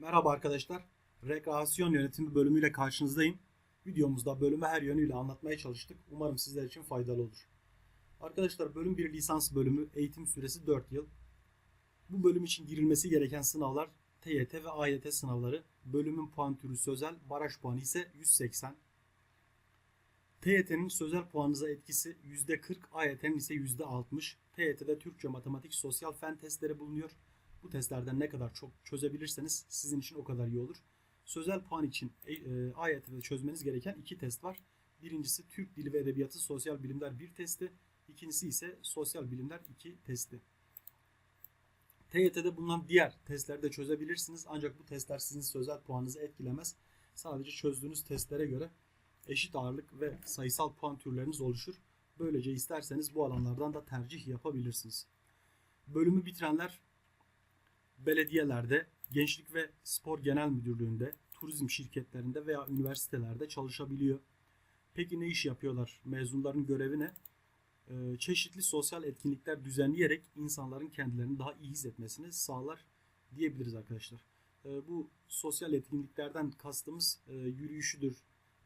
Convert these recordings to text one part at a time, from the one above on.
Merhaba arkadaşlar. Rekreasyon yönetimi bölümüyle karşınızdayım. Videomuzda bölümü her yönüyle anlatmaya çalıştık. Umarım sizler için faydalı olur. Arkadaşlar bölüm 1 lisans bölümü eğitim süresi 4 yıl. Bu bölüm için girilmesi gereken sınavlar TYT ve AYT sınavları. Bölümün puan türü sözel, baraj puanı ise 180. TYT'nin sözel puanınıza etkisi %40, AYT'nin ise %60. TYT'de Türkçe, matematik, sosyal fen testleri bulunuyor. Bu testlerden ne kadar çok çözebilirseniz sizin için o kadar iyi olur. Sözel puan için e, e, AYT'de çözmeniz gereken iki test var. Birincisi Türk Dili ve Edebiyatı Sosyal Bilimler 1 testi. İkincisi ise Sosyal Bilimler 2 testi. TYT'de bulunan diğer testleri de çözebilirsiniz. Ancak bu testler sizin sözel puanınızı etkilemez. Sadece çözdüğünüz testlere göre eşit ağırlık ve sayısal puan türleriniz oluşur. Böylece isterseniz bu alanlardan da tercih yapabilirsiniz. Bölümü bitirenler belediyelerde, Gençlik ve Spor Genel Müdürlüğü'nde, turizm şirketlerinde veya üniversitelerde çalışabiliyor. Peki ne iş yapıyorlar? Mezunların görevi ne? Ee, çeşitli sosyal etkinlikler düzenleyerek insanların kendilerini daha iyi hissetmesini sağlar diyebiliriz arkadaşlar. Ee, bu sosyal etkinliklerden kastımız e, yürüyüşüdür,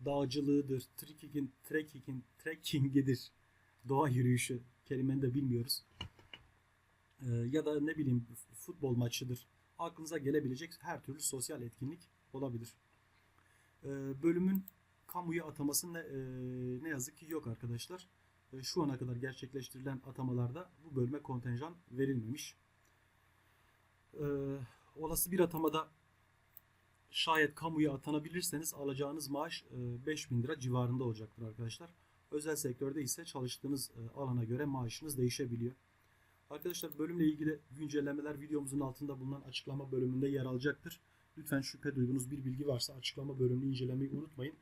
dağcılığıdır, trekkingin, trekkingin, trekkingidir. Doğa yürüyüşü kelimeni de bilmiyoruz. Ee, ya da ne bileyim futbol maçıdır. Aklınıza gelebilecek her türlü sosyal etkinlik olabilir. Ee, bölümün kamuya ataması ne, e, ne yazık ki yok arkadaşlar. E, şu ana kadar gerçekleştirilen atamalarda bu bölüme kontenjan verilmemiş. Olası bir atamada şayet kamuya atanabilirseniz alacağınız maaş e, 5000 lira civarında olacaktır arkadaşlar. Özel sektörde ise çalıştığınız e, alana göre maaşınız değişebiliyor. Arkadaşlar bölümle ilgili güncellemeler videomuzun altında bulunan açıklama bölümünde yer alacaktır. Lütfen şüphe duyduğunuz bir bilgi varsa açıklama bölümünü incelemeyi unutmayın.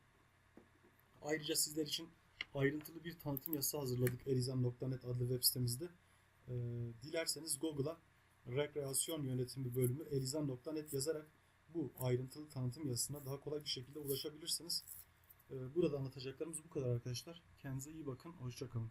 Ayrıca sizler için ayrıntılı bir tanıtım yazısı hazırladık erizan.net adlı web sitemizde. Ee, dilerseniz Google'a rekreasyon yönetimi bölümü erizan.net yazarak bu ayrıntılı tanıtım yazısına daha kolay bir şekilde ulaşabilirsiniz. Ee, burada anlatacaklarımız bu kadar arkadaşlar. Kendinize iyi bakın. Hoşçakalın.